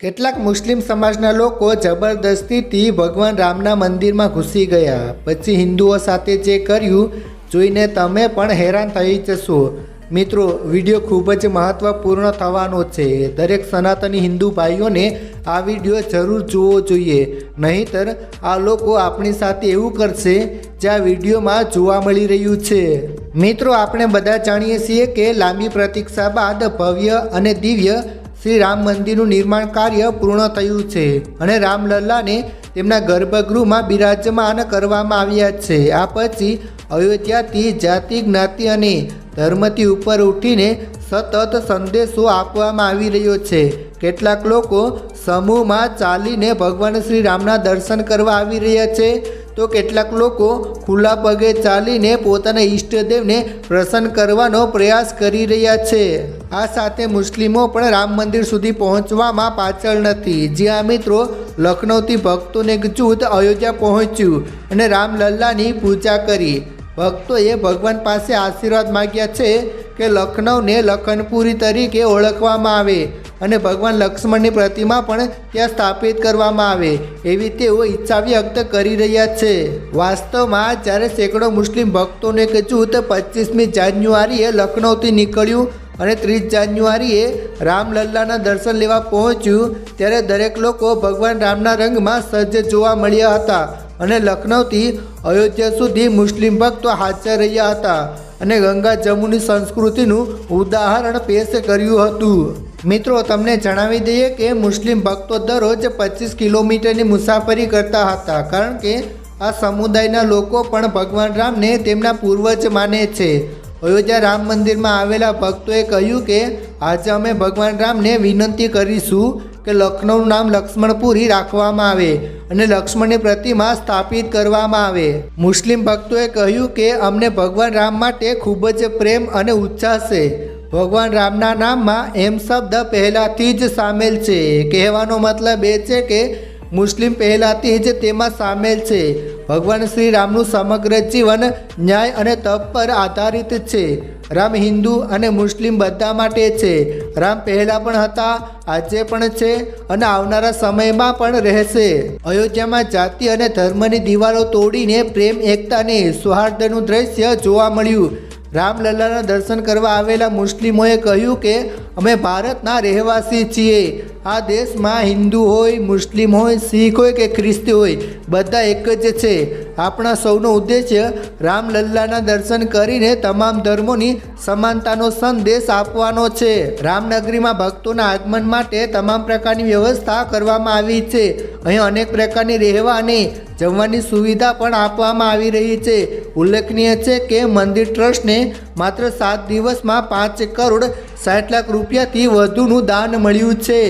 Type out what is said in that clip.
કેટલાક મુસ્લિમ સમાજના લોકો જબરદસ્તીથી ભગવાન રામના મંદિરમાં ઘૂસી ગયા. પછી હિન્દુઓ સાથે જે કર્યું, જોઈને તમે પણ હેરાન થઈ જશો. મિત્રો, વીડિયો ખૂબ જ મહત્વપૂર્ણ થવાનો છે. દરેક સનાતની હિન્દુ ભાઈઓને આ વીડિયો જરૂર જોવો જોઈએ. નહીંતર, આ લોકો આપણી સાથે એવું કરશે, જે આ વિડીયોમાં જોવા મળી રહ્યું છે. મિત્રો, આપણે બધા જાણીએ છીએ કે લાંબી પ્રતીક્ષા બાદ ભવ્ય અને દિવ્ય શ્રી રામ મંદિરનું નિર્માણ કાર્ય પૂર્ણ થયું છે અને રામલલ્લાને તેમના ગર્ભગૃહમાં બિરાજમાન કરવામાં આવ્યા છે. આ પછી અયોધ્યાથી જાતિ, જ્ઞાતિ અને ધર્મથી ઉપર ઉઠીને સતત સંદેશો આપવામાં આવી રહ્યો છે. કેટલાક લોકો સમૂહમાં ચાલીને ભગવાન શ્રી રામના દર્શન કરવા આવી રહ્યા છે. તો કેટલાક લોકો ખુલ્લા પગે ચાલીને પોતાના ઈષ્ટદેવને પ્રસન્ન કરવાનો પ્રયાસ કરી રહ્યા છે. આ સાથે મુસ્લિમો પણ રામ મંદિર સુધી પહોંચવામાં પાછળ નથી. જ્યાં મિત્રો, લખનૌથી ભક્તોને એક જૂથ અયોધ્યા પહોંચ્યું અને રામલલ્લાની પૂજા કરી. ભક્તોએ ભગવાન પાસે આશીર્વાદ માગ્યા છે કે લખનૌને લખનપુરી તરીકે ઓળખવામાં આવે. અને ભગવાન લક્ષ્મણની પ્રતિમા પણ ત્યાં સ્થાપિત કરવામાં આવે. એવી તેઓ ઈચ્છા વ્યક્ત કરી રહ્યા છે. વાસ્તવમાં જ્યારે સેંકડો મુસ્લિમ ભક્તોનું એક જૂથ પચીસમી જાન્યુઆરીએ લખનૌથી નીકળ્યું અને ત્રીસ જાન્યુઆરીએ રામલલ્લાના દર્શન લેવા પહોંચ્યું, ત્યારે દરેક લોકો ભગવાન રામના રંગમાં સજ્જ જોવા મળ્યા હતા અને લખનૌથી અયોધ્યા સુધી મુસ્લિમ ભક્તો હાજર રહ્યા હતા અને ગંગા જમુની સંસ્કૃતિનું ઉદાહરણ પેશ કર્યું હતું. મિત્રો, તમને જણાવી દઈએ કે મુસ્લિમ ભક્તો દરરોજ પચીસ કિલોમીટરની મુસાફરી કરતા હતા, કારણ કે આ સમુદાયના લોકો પણ ભગવાન રામને તેમના પૂર્વજ માને છે. અયોધ્યા રામ મંદિરમાં આવેલા ભક્તોએ કહ્યું કે, આજે અમે ભગવાન રામને વિનંતી કરીશું કે લખનૌનું નામ લક્ષ્મણપુરી રાખવામાં આવે અને લક્ષ્મણની પ્રતિમા સ્થાપિત કરવામાં આવે. મુસ્લિમ ભક્તોએ કહ્યું કે, અમને ભગવાન રામ માટે ખૂબ જ પ્રેમ અને ઉત્સાહ છે. ભગવાન રામના નામમાં એમ શબ્દ પહેલાંથી જ સામેલ છે. કહેવાનો મતલબ એ છે કે મુસ્લિમ પહેલાંથી જ તેમાં સામેલ છે. ભગવાન શ્રી રામનું સમગ્ર જીવન ન્યાય અને તપ પર આધારિત છે. રામ હિન્દુ અને મુસ્લિમ બધા માટે છે. રામ પહેલાં પણ હતા, આજે પણ છે અને આવનારા સમયમાં પણ રહેશે. અયોધ્યામાં જાતિ અને ધર્મની દિવાલો તોડીને પ્રેમ એકતા અને સૌહાર્દનું દ્રશ્ય જોવા મળ્યું. રામલલ્લાના દર્શન કરવા આવેલા મુસ્લિમોએ કહ્યું કે અમે ભારતના રહેવાસી છીએ. આ દેશમાં હિન્દુ હોય, મુસ્લિમ હોય, શીખ હોય કે ખ્રિસ્તી હોય, બધા એક જ છે. આપણા સૌનો ઉદ્દેશ્ય રામલલ્લાના દર્શન કરીને તમામ ધર્મોની સમાનતાનો સંદેશ આપવાનો છે. રામનગરીમાં ભક્તોના આગમન માટે તમામ પ્રકારની વ્યવસ્થા કરવામાં આવી છે. અહીં અનેક પ્રકારની રહેવા અને જમવાની સુવિધા પણ આપવામાં આવી રહી છે. ઉલ્લેખનીય છે કે મંદિર ટ્રસ્ટને માત્ર સાત દિવસમાં પાંચ કરોડ સાઠ લાખ રૂપિયાથી વધુનું દાન મળ્યું છે.